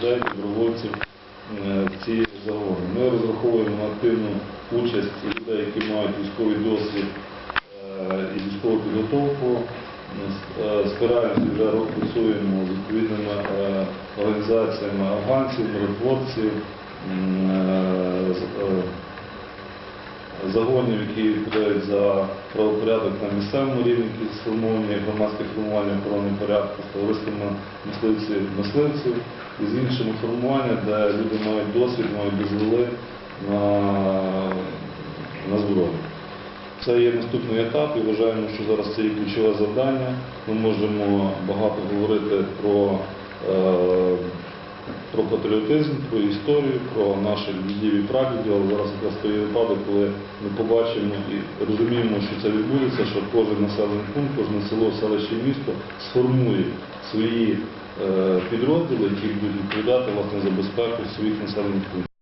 людей, добровольців е, в ці загони. Ми розраховуємо на активну участь людей, які мають військовий досвід е, і військову підготовку. Е, Спираємося вже працюємо з відповідними організаціями афганців, миротворців, загонів, які відповідають за правопорядок на місцевому рівні, які сформовані громадське формування охорони порядку з товариствами мисливців, мисливців і з іншими формуваннями, де люди мають досвід, мають дозволи на, на зброю. Це є наступний етап і вважаємо, що зараз це є ключове завдання. Ми можемо багато говорити про, про патріотизм, про історію, про наших дідів і прадідів, але зараз якраз той випадок, коли ми побачимо і розуміємо, що це відбудеться, що кожен населений пункт, кожне село, селище місто сформує свої е, підрозділи, які будуть відповідати власне за безпеку своїх населених пунктів.